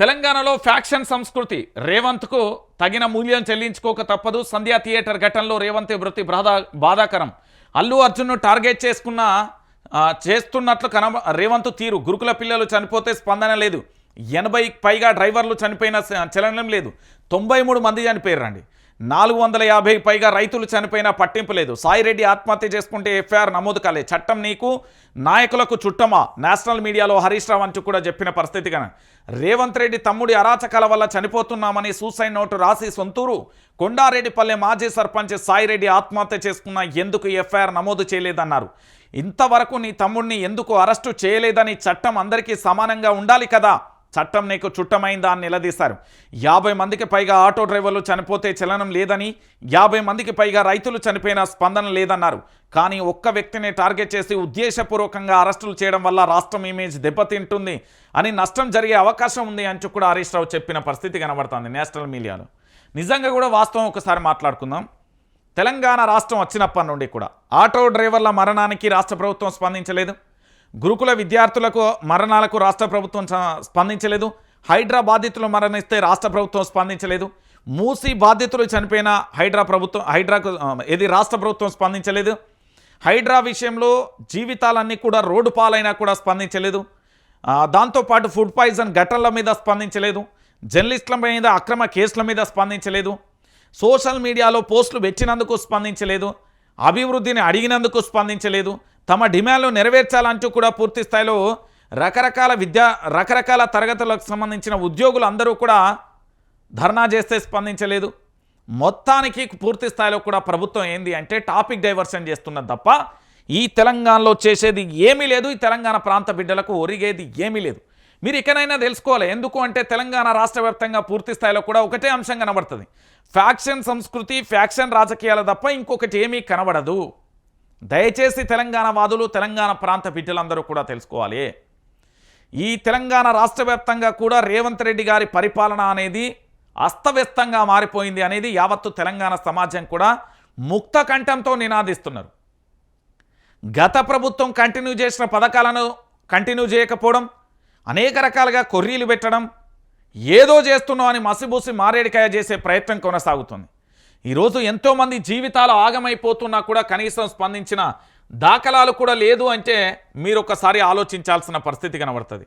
తెలంగాణలో ఫ్యాక్షన్ సంస్కృతి రేవంత్కు తగిన మూల్యం చెల్లించుకోక తప్పదు. సంధ్యా థియేటర్ ఘటనలో రేవంత్ వృత్తి బాధా బాధాకరం. అల్లు అర్జున్ను టార్గెట్ చేసుకున్న చేస్తున్నట్లు కన రేవంత్ తీరు. గురుకుల పిల్లలు చనిపోతే స్పందన లేదు. ఎనభై పైగా డ్రైవర్లు చనిపోయిన చలనం లేదు. తొంభై మూడు మంది చనిపోయారండి నాలుగు వందల యాభై పైగా రైతులు చనిపోయినా పట్టింపు లేదు. సాయిరెడ్డి ఆత్మహత్య చేసుకుంటే ఎఫ్ఐఆర్ నమోదు కాలే. చట్టం నీకు నాయకులకు చుట్టమా? నేషనల్ మీడియాలో హరీష్ రావు అంటూ కూడా చెప్పిన పరిస్థితి కన రేవంత్ రెడ్డి తమ్ముడి అరాచకాల వల్ల చనిపోతున్నామని సూసైడ్ నోటు రాసి సొంతూరు కొండారెడ్డిపల్లె మాజీ సర్పంచ్ సాయిరెడ్డి ఆత్మహత్య చేసుకున్న ఎందుకు ఎఫ్ఐఆర్ నమోదు చేయలేదన్నారు. ఇంతవరకు నీ తమ్ముడిని ఎందుకు అరెస్టు చేయలేదని చట్టం అందరికీ సమానంగా ఉండాలి కదా? చట్టం నీకు చుట్టమైందా అని నిలదీశారు. యాభై మందికి పైగా ఆటో డ్రైవర్లు చనిపోతే చలనం లేదని యాభై మందికి పైగా రైతులు చనిపోయిన స్పందన లేదన్నారు. కానీ ఒక్క వ్యక్తిని టార్గెట్ చేసి ఉద్దేశపూర్వకంగా అరెస్టులు చేయడం వల్ల రాష్ట్రం ఇమేజ్ దెబ్బతింటుంది అని నష్టం జరిగే అవకాశం ఉంది అని కూడా హరీష్ రావు చెప్పిన పరిస్థితి కనబడుతుంది నేషనల్ మీడియాలో. నిజంగా కూడా వాస్తవం ఒకసారి మాట్లాడుకుందాం. తెలంగాణ రాష్ట్రం వచ్చినప్పటి నుండి కూడా ఆటో డ్రైవర్ల మరణానికి రాష్ట్ర ప్రభుత్వం స్పందించలేదు. గురుకుల విద్యార్థులకు మరణాలకు రాష్ట్ర ప్రభుత్వం స్పందించలేదు. హైడ్రా బాధితులు మరణిస్తే రాష్ట్ర ప్రభుత్వం స్పందించలేదు. మూసి బాధితులు చనిపోయిన హైడ్రా ప్రభుత్వం హైడ్రాకు ఏది ఇది రాష్ట్ర ప్రభుత్వం స్పందించలేదు. హైడ్రా విషయంలో జీవితాలన్నీ కూడా రోడ్డు పాలైనా కూడా స్పందించలేదు. దాంతోపాటు ఫుడ్ పాయిజన్ ఘటనల మీద స్పందించలేదు. జర్నలిస్టుల మీద అక్రమ కేసుల మీద స్పందించలేదు. సోషల్ మీడియాలో పోస్టులు వెచ్చినందుకు స్పందించలేదు. అభివృద్ధిని అడిగినందుకు స్పందించలేదు. తమ డిమాండ్లు నెరవేర్చాలంటూ కూడా పూర్తి స్థాయిలో రకరకాల విద్యా రకరకాల తరగతులకు సంబంధించిన ఉద్యోగులు అందరూ కూడా ధర్నా చేస్తే స్పందించలేదు. మొత్తానికి పూర్తి స్థాయిలో కూడా ప్రభుత్వం ఏంది అంటే టాపిక్ డైవర్షన్ చేస్తున్నది తప్ప ఈ తెలంగాణలో చేసేది ఏమీ లేదు. ఈ తెలంగాణ ప్రాంత బిడ్డలకు ఒరిగేది ఏమీ లేదు. మీరు ఇకనైనా తెలుసుకోవాలి. ఎందుకు అంటే తెలంగాణ రాష్ట్ర వ్యాప్తంగా పూర్తి స్థాయిలో కూడా ఒకటే అంశం కనబడుతుంది. ఫ్యాక్షన్ సంస్కృతి ఫ్యాక్షన్ రాజకీయాల తప్ప ఇంకొకటి ఏమీ కనబడదు. దయచేసి తెలంగాణ వాదులు తెలంగాణ ప్రాంత బిడ్డలందరూ కూడా తెలుసుకోవాలి. ఈ తెలంగాణ రాష్ట్ర కూడా రేవంత్ రెడ్డి గారి పరిపాలన అనేది అస్తవ్యస్తంగా మారిపోయింది అనేది యావత్తు తెలంగాణ సమాజం కూడా ముక్త కంఠంతో నినాదిస్తున్నారు. గత ప్రభుత్వం కంటిన్యూ చేసిన పథకాలను కంటిన్యూ చేయకపోవడం అనేక రకాలుగా కొర్రీలు పెట్టడం ఏదో చేస్తున్నాం అని మసిబూసి మారేడికాయ చేసే ప్రయత్నం కొనసాగుతుంది. ఈరోజు ఎంతోమంది జీవితాలు ఆగమైపోతున్నా కూడా కనీసం స్పందించిన దాఖలాలు కూడా లేదు అంటే మీరు ఒకసారి ఆలోచించాల్సిన పరిస్థితి కనబడుతుంది.